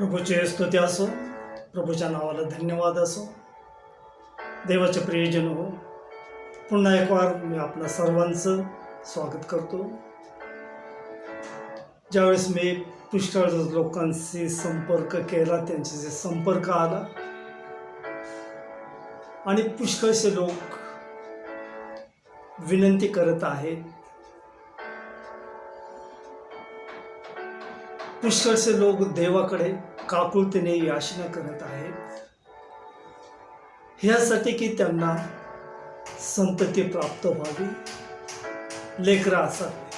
प्रभूचे स्तुती असो प्रभूच्या नावाला धन्यवाद असो. देवाचे प्रियजन हो पुन्हा एक वार मी आपल्या सर्वांचं स्वागत करतो. ज्यावेळेस मी पुष्कळ लोकांशी संपर्क केला त्यांच्याशी संपर्क आला. आणि पुष्कळसे लोक विनंती करत आहेत. पुष्कळसे लोक देवाकडे काकुळतेने याचना करत आहेत ह्यासाठी की त्यांना संतती प्राप्त व्हावी. लेकरा असावे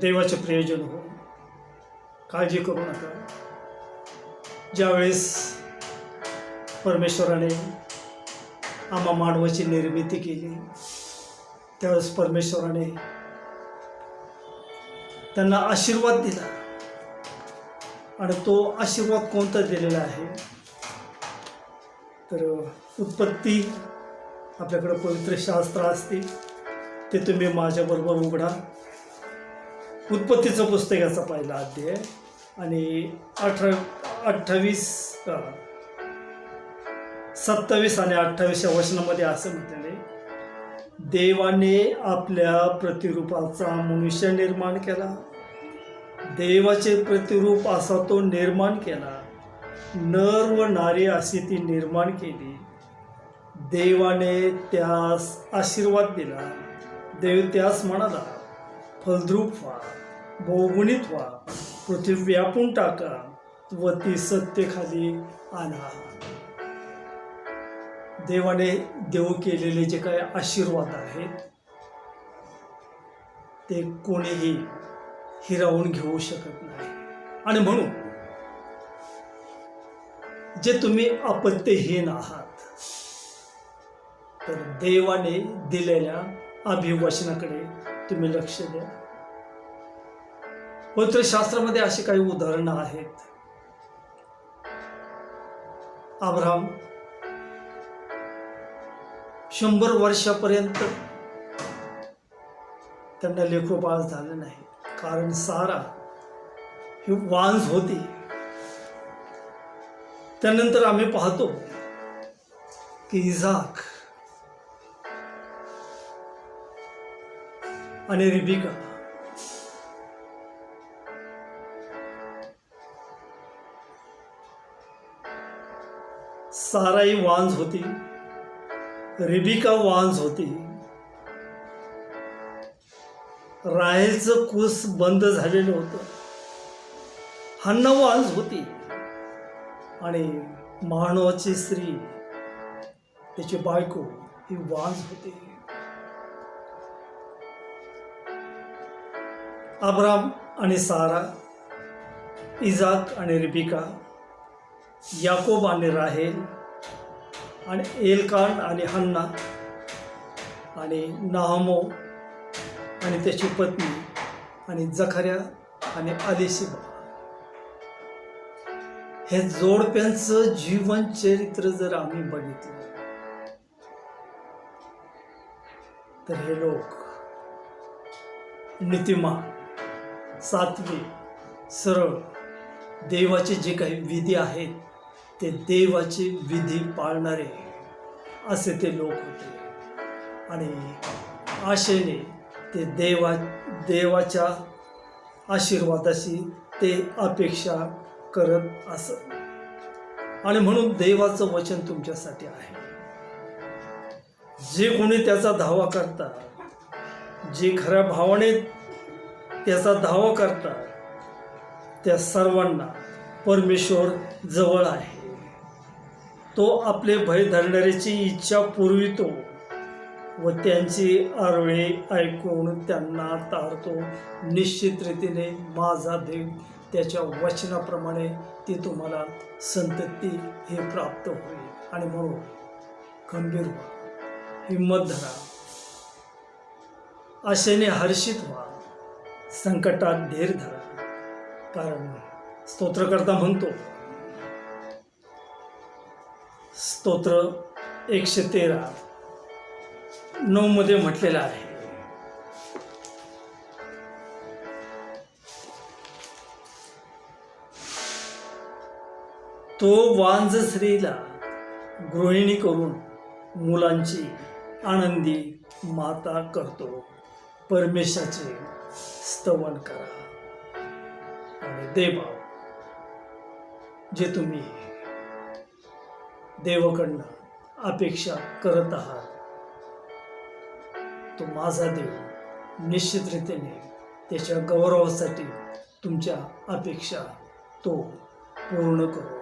देवाचे प्रयोजन हो काळजी करू नका. ज्यावेळेस परमेश्वराने आम्हा मानवाची निर्मिती केली त्यावेळेस परमेश्वराने त्यांना आशीर्वाद दिला. आणि तो आशीर्वाद कोणता दिलेला आहे? तर उत्पत्ती आपल्याकडं पवित्र शास्त्र असते. ते तुम्ही माझ्याबरोबर उघडा. उत्पत्तीचं पुस्तक याचा पहिला अध्याय. आणि अठरा अठ्ठावीस सत्तावीस आणि अठ्ठावीसच्या वचनामध्ये असं म्हटलेले देवाने आपल्या प्रतिरूपाचा मनुष्य निर्माण केला. देवाचे प्रतिरूप असा तो निर्माण केला. नर व नारी अशी ती निर्माण केली. देवाने त्यास आशीर्वाद दिला. देव त्यास म्हणाला फलद्रूप व्हा बहुगुणित व्हा पृथ्वी व्यापून टाका व ती सत्तेखाली आणा. देवाने देव केलेले जे काही आशीर्वाद आहेत ते कोणीही हिरावून घेऊ शकत नाही. आणि म्हणून जे तुम्ही अपत्यहीन आहात तर देवाने दिलेल्या अभिवचनाकडे तुम्ही लक्ष द्या. पवित्र शास्त्रामध्ये अशी काही उदाहरणं आहेत. अब्राम शंभर वर्षापर्यंत त्यांना लेखोपास झाले नाही. कारण सारा ही वांज होती. त्यानंतर आम्ही पाहतो की इझाक आणि रिबिका साराई वांज होती. रिबिका वांज होती. राहेलचं कुस बंद झालेलं होतं. हन्ना आज होती. आणि मानवाची स्त्री त्याची बायको ही वाज होती. अब्राम आणि सारा इजाक आणि रिबिका याकोब आणि राहेल आणि एलकान आणि हन्ना आणि नाहमो आणि त्याची पत्नी आणि जखऱ्या आणि अलिशिबा हे जोडप्यांचं जीवन चरित्र जर आम्ही बघितलं तर हे लोक नीतिमान सात्वी सरळ देवाचे जे काही विधी आहेत ते देवाचे विधी पाळणारे असे ते लोक होते. आणि आशेने ते देवा देवाच्या आशीर्वादाशी ते अपेक्षा करत असत. आणि म्हणून देवाचं वचन तुमच्यासाठी आहे. जे कोणी त्याचा धावा करतात जे खऱ्या भावाने त्याचा धावा करतात त्या सर्वांना परमेश्वर जवळ आहे. तो आपले भय धरणाऱ्याची इच्छा पुरवितो. व त्यांची आरळे ऐकून त्यांना तारतो निश्चित रीतीने माझा देव त्याच्या वचनाप्रमाणे ती तुम्हाला संतती हे प्राप्त होईल. आणि म्हणून गंभीर व्हा हिंमत धरा. आशेने हर्षित व्हा संकटात धीर धरा. कारण स्तोत्रकर्ता म्हणतो स्तोत्र एकशे तेरा. नऊ मध्ये म्हटलेलं आहे. तो वांज स्त्रीला गृहिणी करून मुलांची आनंदी माता करतो. परमेशाचे स्तवन करा. आणि देवा जे तुम्ही देवाकडनं अपेक्षा करत आहात तो माझा देव. निश्चितरित्याने त्याच्या गौरवासाठी तुमच्या अपेक्षा तो पूर्ण करू.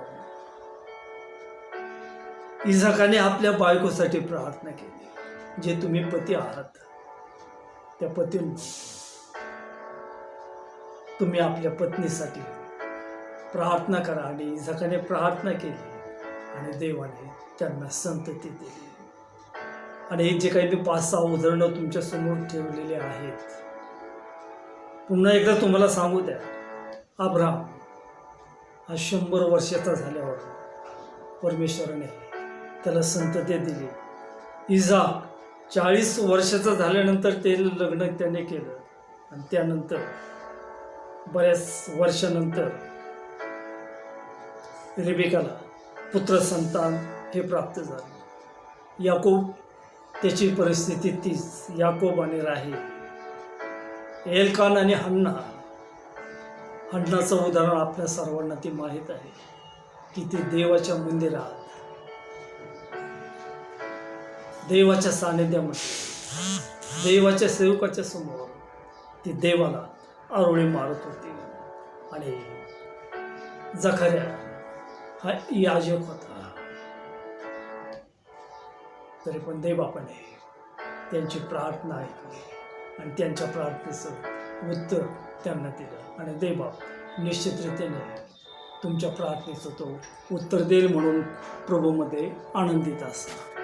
इझकाने आपल्या बायकोसाठी प्रार्थना केली जे तुम्ही पती आहात. त्या पतीन तुम्ही आपल्या पत्नीसाठी प्रार्थना करा आणि इझकाने प्रार्थना केली आणि देवाने त्यांना संतती दिली. आणि हे जे काही मी पाच सहा उदाहरणं तुमच्यासमोर ठेवलेले आहेत. पुन्हा एकदा तुम्हाला सांगू द्या. आब्राम हा शंभर वर्षाचा झाल्यावर परमेश्वराने त्याला संतती दिली. इजा चाळीस वर्षाचा झाल्यानंतर ते लग्न त्याने केलं. आणि त्यानंतर बऱ्याच वर्षानंतर रेबिकाला पुत्र संतान हे प्राप्त झालं. याकूब त्याची परिस्थिती तीच. याकोब आणि राही. एलकान आणि हन्ना. हन्नाचं उदाहरण आपल्या सर्वांना ती माहीत आहे की ते देवाच्या मंदिरात देवाच्या सानिध्यामध्ये देवाच्या सेवकाच्या समोर ती देवाला आरोळी मारत होती. आणि जखऱ्या हा याजक होता. तरी पण देवबापाने त्यांची प्रार्थना ऐकली आणि त्यांच्या प्रार्थनेचं उत्तर त्यांना दिलं. आणि देवबाप निश्चितरित्याने तुमच्या प्रार्थनेचं तो उत्तर देईल म्हणून प्रभूमध्ये आनंदित असा